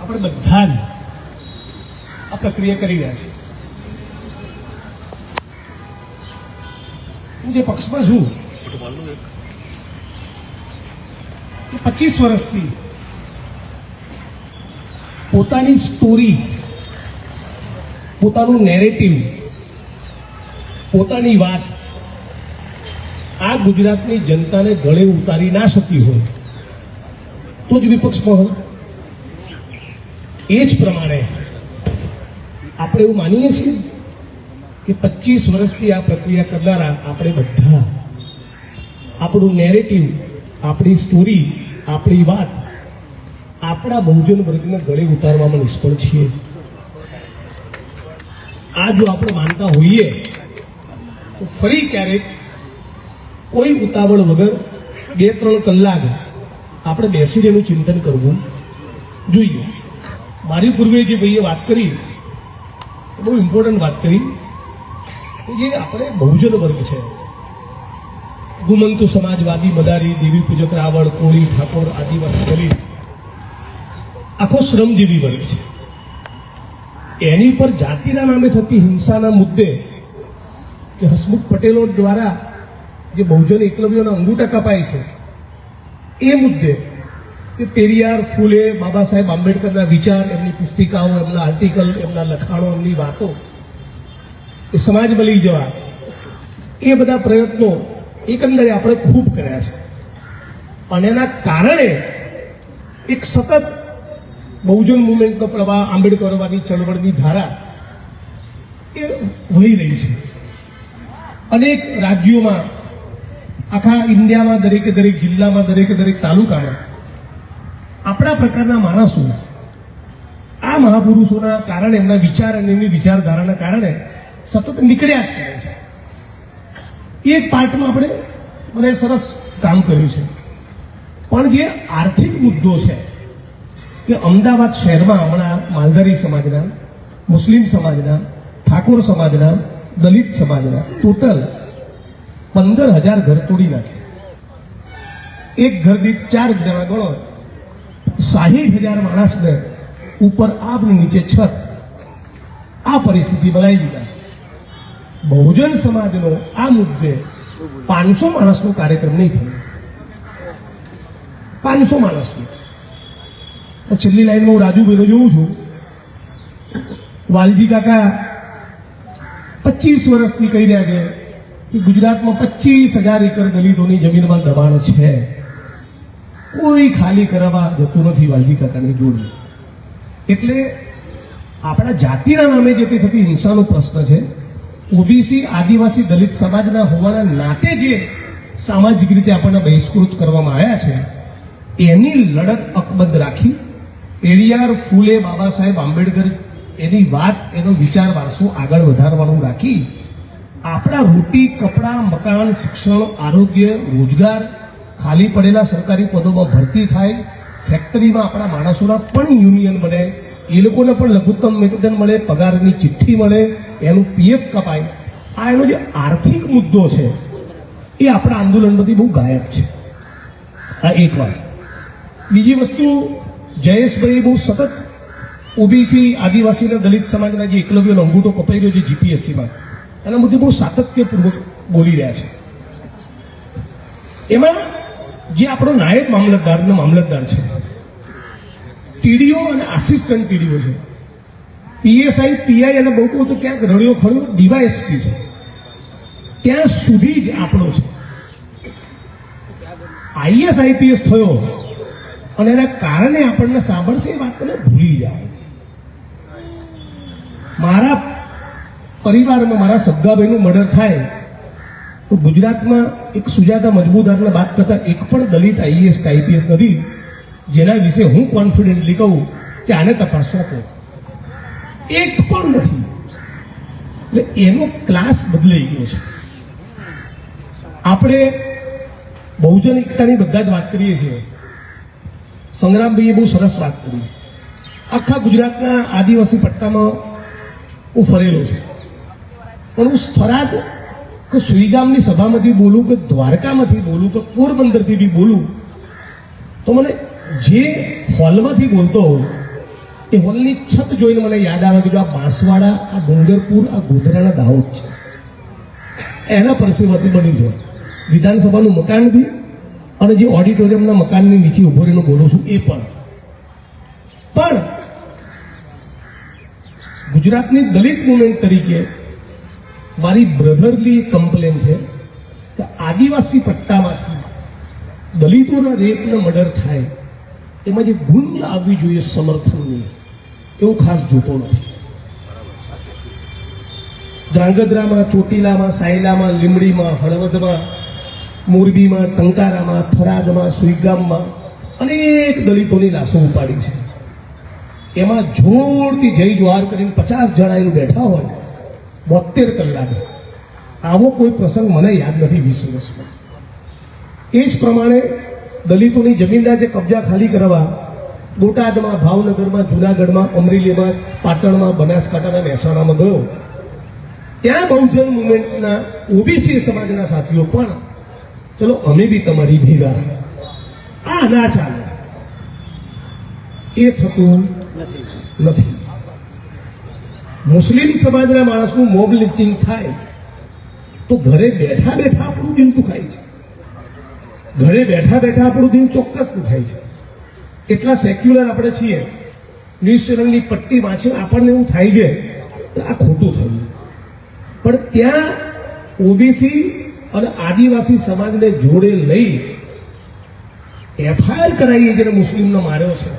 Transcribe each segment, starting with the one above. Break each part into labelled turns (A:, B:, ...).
A: આપણે બધા જ આ પ્રક્રિયા કરી રહ્યા છીએ. હું જે પક્ષમાં છું પચીસ વર્ષથી પોતાની સ્ટોરી પોતાનું નેરેટિવ પોતાની વાત આ ગુજરાતની જનતાને ગળે ઉતારી ના શકી હોય. તો જ વિપક્ષમાં હોય એ જ પ્રમાણે આપણે એવું માનીએ છીએ કે પચીસ વર્ષથી આ પ્રક્રિયા કરનારા આપણે બધા, આપણું નેરેટિવ આપણી સ્ટોરી આપણી વાત, આપણા બહુજન વર્ગને ગળે ઉતારવામાં નિષ્ફળ છીએ. આ જો આપણે માનતા હોઈએ, તો ફરી ક્યારેક કોઈ ઉતાવળ વગર બે ત્રણ કલાક આપણે બેસીને એનું ચિંતન કરવું. જોઈએ. મારી પૂર્વે જે ભાઈએ વાત કરી બહુ ઇમ્પોર્ટન્ટ વાત કરી, કે જે આપણે બહુજન વર્ગ છે. ગુમંતુ સમાજવાદી, મદારી, દેવી પૂજક રાવળ કોળી, ઠાકોર, આદિવાસી દલિત, આખો શ્રમજીવી વર્ગ છે. એની પર જાતિના નામે થતી હિંસાના મુદ્દે કે હસમુખ પટેલો દ્વારા જે બહુજન એકલવ્યોના અંગૂઠા કપાય છે એ મુદ્દે કે પેરિયાર ફૂલે બાબા સાહેબ આંબેડકરના વિચાર, એમની પુસ્તિકાઓ, એમના આર્ટિકલ એમના લખાણો, એમની વાતો. એ સમાજ બલી જવા એ બધા પ્રયત્નો એકંદરે આપણે ખૂબ કર્યા છે. અને એના કારણે એક સતત બહુજન મુવમેન્ટનો પ્રવાહ આંબેડકરવાદી ચળવળની ધારા એ વહી રહી છે. અનેક રાજ્યોમાં આખા ઇન્ડિયામાં દરેકે દરેક જિલ્લામાં દરેકે દરેક તાલુકામાં આપણા પ્રકારના માણસો આ મહાપુરુષોના કારણે, એમના વિચાર અને એમની વિચારધારાના કારણે સતત નીકળ્યા જ કરે છે. એ પાર્ટમાં આપણે મને સરસ કામ કર્યું છે. પણ જે આર્થિક મુદ્દો છે, કે અમદાવાદ શહેરમાં હમણાં માલધારી સમાજના, મુસ્લિમ સમાજના, ઠાકોર સમાજના, દલિત સમાજના, ટોટલ પંદર હજાર ઘર તોડી નાખે. એક ઘર દીઠ ચાર જણા ગણો સાહીઠ હજાર માણસને ઉપર આબ નીચે છત. આ પરિસ્થિતિ બનાવી દીધા. બહુજન સમાજનો આ મુદ્દે પાંચસો માણસનો કાર્યક્રમ નહીં થયો. પાંચસો માણસનો. છેલ્લી લાઈનમાં હું રાજુભાઈને જોઉં છું. વાલજી કાકા પચીસ વર્ષથી કહી રહ્યા છે કે ગુજરાતમાં પચીસ હજાર એકર દલિતોની જમીનમાં દબાણ છે. કોઈ ખાલી કરાવવા જતું નથી વાલજી કાકાની જોડે. એટલે આપણા જાતિના નામે જે તે થતી હિંસાનો પ્રશ્ન છે, ઓબીસી આદિવાસી દલિત સમાજના હોવાના નાતે જે સામાજિક રીતે આપણને બહિષ્કૃત કરવામાં આવ્યા છે, એની લડત અકબંધ રાખી પેરિયાર ફૂલે બાબા સાહેબ આંબેડકર એની વાત, એનો વિચાર વારસો આગળ વધારવાનું રાખી આપણા રોટી, કપડાં, મકાન, શિક્ષણ, આરોગ્ય, રોજગાર, ખાલી પડેલા સરકારી પદોમાં ભરતી થાય, ફેક્ટરીમાં આપણા માણસોના પણ યુનિયન બને, એ લોકોને પણ લઘુત્તમ વેતન મળે, પગારની ચિઠ્ઠી મળે, એનું પીએફ કપાય. આ એનો જે આર્થિક મુદ્દો છે, એ આપણા આંદોલનમાંથી બહુ ગાયબ છે. આ એક વાત. બીજી વસ્તુ જયેશભાઈ બહુ સતત ઓબીસી આદિવાસી અને દલિત સમાજના જે એકલવ્યનો અંગૂઠો કપાઈ રહ્યો છે, જીપીએસસીમાં. એના મુદ્દે બહુ સાતત્યપૂર્વક બોલી રહ્યા છે. એમાં જે આપણો નાયબ મામલતદાર મામલતદાર છે, ટીડીઓ અને આસિસ્ટન્ટ ટીડીઓ છે, પીએસઆઈ, પીઆઈ અને બહુ કહું તો ક્યાંક રડ્યો ખડ્યો, ડીવાયએસપી છે. ત્યાં સુધી જ આપણો છે. આઈએસ, આઈપીએસ થયો અને એના કારણે આપણને સાંભળશે એ વાત તમે ભૂલી જાઓ. મારા પરિવારમાં મારા સગાભાઈનું મર્ડર થાય, તો ગુજરાતમાં એક સુજાતા મજબૂદારના વાત કરતા એક પણ દલિત આઈએસ કે આઈપીએસ નથી, જેના વિશે હું કોન્ફિડન્ટલી કહું કે આને તપાસ સોંપો એક પણ નથી. એટલે એનો ક્લાસ બદલાઈ ગયો છે. આપણે બહુજન એકતાની બધા જ વાત કરીએ છીએ. સંગ્રામભાઈએ બહુ સરસ વાત કરી. આખા ગુજરાતના આદિવાસી પટ્ટામાં હું ફરેલો છું. પણ હું થરાદ કે સુઈગામની સભામાંથી બોલું કે દ્વારકામાંથી બોલું કે પોરબંદરથી બી બોલું, તો મને જે હોલમાંથી બોલતો હોઉં, એ હોલની છત જોઈને મને યાદ આવે કે આ બાંસવાડા, આ ડુંગરપુર, આ ગોધરાના દાહોદ છે. એના પરસેવાથી બની ગયો. વિધાનસભાનું મકાન બી અને જે ઓડિટોરિયમના મકાનની નીચે ઊભો રહીને બોલું છું એ પણ. પણ ગુજરાતની દલિત મુવમેન્ટ તરીકે મારી બ્રધરલી કમ્પ્લેન છે કે આદિવાસી પટ્ટામાંથી દલિતોના રેપને મર્ડર થાય, એમાં જે ગુંજ આવવી જોઈએ સમર્થનની, એવું ખાસ જોતો નથી. ધ્રાંગધ્રામાં, ચોટીલામાં, સાયલામાં લીમડીમાં હળવદમાં, મોરબીમાં, ટંકારામાં, થરાદમાં, સુઈગામમાં અનેક દલિતોની લાશો ઉપાડી છે. એમાં જોરથી જય જોહાર કરીને પચાસ જણા એનું બેઠા હોય. બોતેર કલાકે આવો કોઈ પ્રસંગ મને યાદ નથી વીસ વર્ષમાં. એ જ પ્રમાણે દલિતોની જમીનના જે કબજા ખાલી કરવા, બોટાદમાં, ભાવનગરમાં, જુનાગઢમાં, અમરેલીમાં, પાટણમાં, બનાસકાંઠાના મહેસાણામાં ગયો. ત્યાં બહુજન મુવમેન્ટના ઓબીસી સમાજના સાથીઓ પણ, ચલો, અમે બી તમારી ભેગા. આ ના ચાલે. એ થતું નથી. મુસ્લિમ સમાજના માણસનું મોબ લિફ્ટિંગ થાય તો ઘરે બેઠા બેઠા આપણું દિલ દુખાય છે. ઘરે બેઠા બેઠા આપણું દિલ ચોક્કસ દુખાય છે. એટલા સેક્યુલર આપણે છીએ. ન્યૂઝ ચેનલની પટ્ટી વાંચીને આપણને એવું થાય છે આ ખોટું થયું. પણ ત્યાં ઓબીસી અને આદિવાસી સમાજને જોડે લઈ એફઆઈઆર કરાવીએ જેને મુસ્લિમનો માર્યો છે.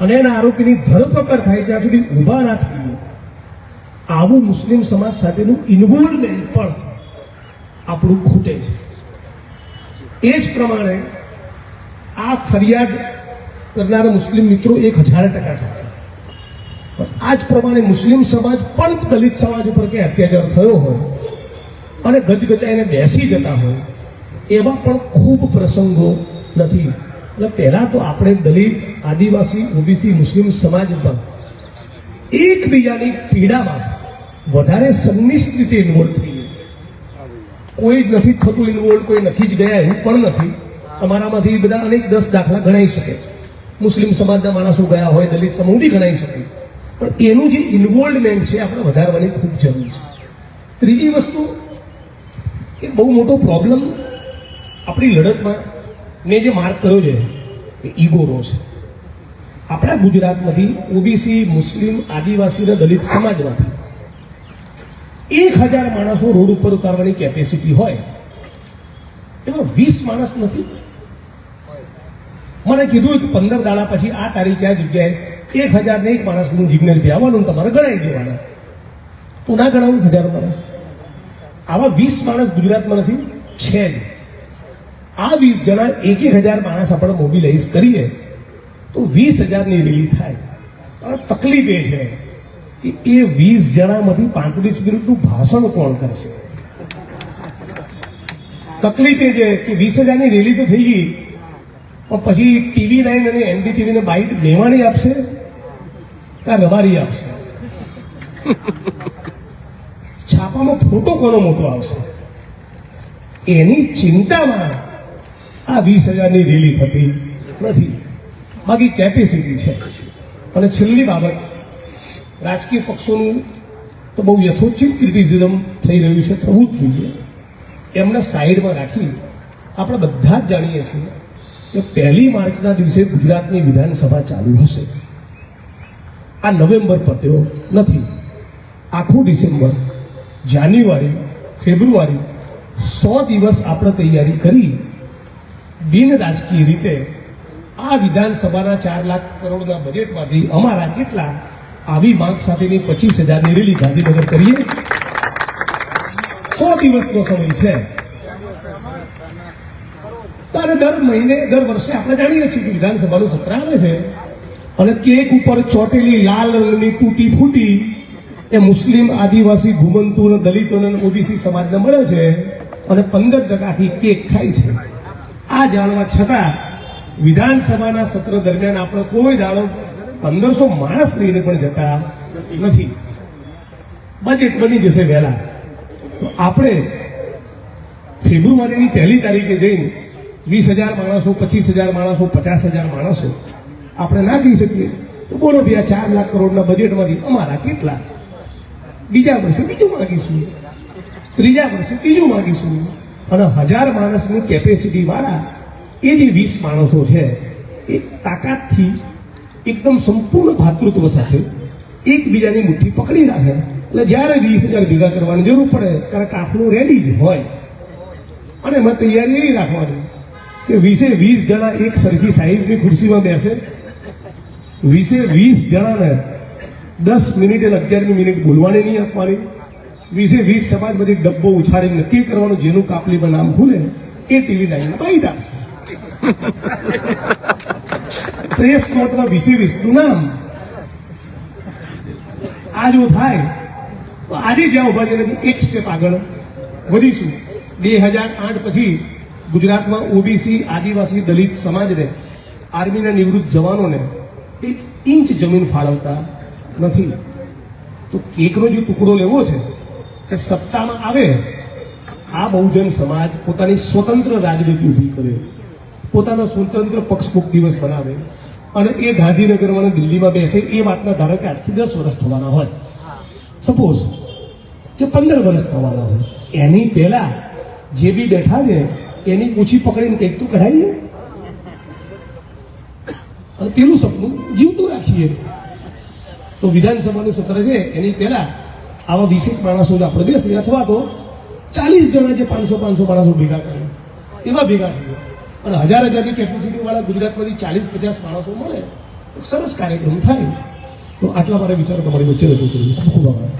A: અને એના આરોપીની ધરપકડ થાય ત્યાં સુધી ઊભા ના થઈએ. આવું મુસ્લિમ સમાજ સાથેનું ઇન્વોલ્વમેન્ટ પણ આપણું ખૂટે છે. એ જ પ્રમાણે આ ફરિયાદ કરનારા મુસ્લિમ મિત્રો એક હજાર ટકા પણ આ જ પ્રમાણે મુસ્લિમ સમાજ પણ દલિત સમાજ ઉપર કે અત્યાચાર થયો હોય અને ગજગચાઈને બેસી જતા હોય, એવા પણ ખૂબ પ્રસંગો નથી. એટલે પહેલા તો આપણે દલિત, આદિવાસી, ઓબીસી મુસ્લિમ સમાજમાં એકબીજાની પીડામાં વધારે સંનિષ્ઠ રીતે ઇન્વોલ્વ થઈએ કોઈ જ નથી થતું ઇન્વોલ્વ કોઈ નથી જ ગયા એવું પણ નથી. તમારામાંથી બધા અનેક દસ દાખલા ગણાઈ શકે. મુસ્લિમ સમાજના માણસો ગયા હોય, દલિત સમૂહ બી ગણાઈ શકે. પણ એનું જે ઇન્વોલ્વમેન્ટ છે, આપણે વધારવાની ખૂબ જરૂર છે. ત્રીજી વસ્તુ, એ બહુ મોટો પ્રોબ્લેમ આપણી લડતમાં મેં જે માર્ક કર્યો છે, એ ઈગોનો છે. આપણા ગુજરાતમાંથી ઓબીસી, મુસ્લિમ, આદિવાસી અને દલિત સમાજમાંથી એક હજાર માણસો રોડ ઉપર ઉતારવાની કેપેસિટી હોય. એમાં વીસ માણસ નથી. મને કીધું કે પંદર દાડા પછી આ તારીખે આ જગ્યાએ એક હજાર ને એક માણસનું જિજ્ઞેસ બી આવવાનું તમારે ગણાવી દેવાના. તું ના ગણાવું હજાર માણસ? આવા વીસ માણસ ગુજરાતમાં નથી, છે જ. આ વીસ જણા એક એક હજાર માણસ આપણે મોબિલાઇઝ કરીએ તો વીસ હજારની રેલી થાય. પણ તકલીફ એ છે. કે એ વીસ જણામાંથી પાંત્રીસ મિનિટનું ભાષણ કોણ કરશે? તકલીફ એ છે કે વીસ હજારની રેલી તો થઈ ગઈ, પણ પછી ટીવી નાઇન અને એનડીટીવી ને બાઇટ લેવાની આપશે કા રબારી આપશે? છાપામાં ફોટો કોનો મોટો આવશે? એની ચિંતામાં આ વીસ હજારની રેલી થતી નથી. બાકી કેપેસિટી છે. અને છેલ્લી બાબત રાજકીય પક્ષોનું તો બહુ યથોચિત ક્રિટિસિઝમ થઈ રહ્યું છે, થવું જ જોઈએ. એમને સાઈડમાં રાખી આપણે બધા જ જાણીએ છીએ કે પહેલી માર્ચના દિવસે ગુજરાતની વિધાનસભા ચાલુ હશે. આ નવેમ્બર પત્યો નથી. આખું ડિસેમ્બર, જાન્યુઆરી, ફેબ્રુઆરી સો દિવસ આપણે તૈયારી કરી બિન રાજકીય રીતે આ વિધાનસભાના ચાર લાખ કરોડના બજેટમાંથી અમારા કેટલા આવી માંગ સાથેની પચીસ હજારની રેલી ગાંધીનગર કરીએ. સો દિવસનો સમય છે. ત્યારે દર મહિને, દર વર્ષે આપણે જાણીએ છીએ કે વિધાનસભાનું સત્ર આવે છે. અને કેક ઉપર ચોટેલી, લાલ રંગની તૂટી ફૂટી એ મુસ્લિમ આદિવાસી ઘુમંતુ અને દલિતો ઓબીસી સમાજને મળે છે અને પંદર ટકાથી કેક ખાય છે. આ જાણવા છતાં વિધાનસભાના સત્ર દરમિયાન આપણે કોઈ દાડો પંદરસો માણસ લઈને પણ જતા નથી. બજેટ બની જશે વહેલા. તો આપણે ફેબ્રુઆરીની પહેલી તારીખે જઈને વીસ હજાર માણસો, પચીસ હજાર માણસો, પચાસ હજાર માણસો આપણે ના કહી શકીએ. તો બોલો ભાઈ, આ ચાર લાખ કરોડના બજેટમાંથી અમારા કેટલા? બીજા વર્ષે બીજું માગીશું. ત્રીજા વર્ષે ત્રીજું માગીશું. અને હજાર માણસની કેપેસિટી વાળા એ જે વીસ માણસો છે, એ તાકાતથી એકદમ સંપૂર્ણ ભાતૃત્વ સાથે એકબીજાની મુઠ્ઠી પકડી રાખે. એટલે જ્યારે વીસ હજાર ભેગા કરવાની જરૂર પડે, ત્યારે કાફલું રેડી જ હોય. અને એમાં તૈયારી એવી રાખવાની કે વીસે વીસ જણા એક સરખી સાઈઝની ખુરશીમાં બેસે. વીસે વીસ જણાને દસ મિનિટ અને અગિયારમી મિનિટ બોલવાની નહીં આપવાની. વીસે વીસ સમાજ બધી ડબ્બો ઉછાળીને નક્કી કરવાનું, જેનું કાપલીમાં નામ ખુલે, એ ટીવી લાઈનમાં બાઈટ આપશે પ્રેસ નોટમાં વીસે વીસનું નામ? આ જો થાય. તો આજે જ્યાં ઊભા છે એક સ્ટેપ આગળ વધીશું. બે હજાર આઠ પછી ગુજરાતમાં ઓબીસી આદિવાસી, દલિત સમાજને, આર્મીના નિવૃત્ત જવાનોને એક ઇંચ જમીન ફાળવતા નથી. તો કેકનો જે ટુકડો લેવો છે કે સત્તામાં આવે, આ બહુજન સમાજ પોતાની સ્વતંત્ર રાજનીતિ ઊભી કરે. પોતાનો સ્વતંત્ર પક્ષ દિવસ બનાવે અને એ ગાંધીનગરમાં દિલ્હીમાં બેસે એ વાતના ધારો કે આજથી દસ વર્ષ થવાના હોય. સપોઝ કે પંદર વર્ષ થવાના હોય. એની પહેલા જે બી બેઠા છે, એની પૂછી પકડીને કંઈક તો કઢાવીએ અને પેલું સપનું જીવતું રાખીએ. તો વિધાનસભાનું સત્ર છે, એની પહેલા આવા વીસેક માણસો જ આપણે બેસીએ. અથવા તો ચાલીસ જણા જે પાંચસો પાંચસો માણસો ભેગા કરે, એવા ભેગા થઈએ. અને હજાર હજારની કેપેસિટીવાળા ગુજરાતમાંથી ચાલીસ પચાસ માણસો મળે તો સરસ કાર્યક્રમ થાય. તો આટલા મારે વિચારો તમારી વચ્ચે રજૂ કર્યું ખૂબ ખૂબ આભાર.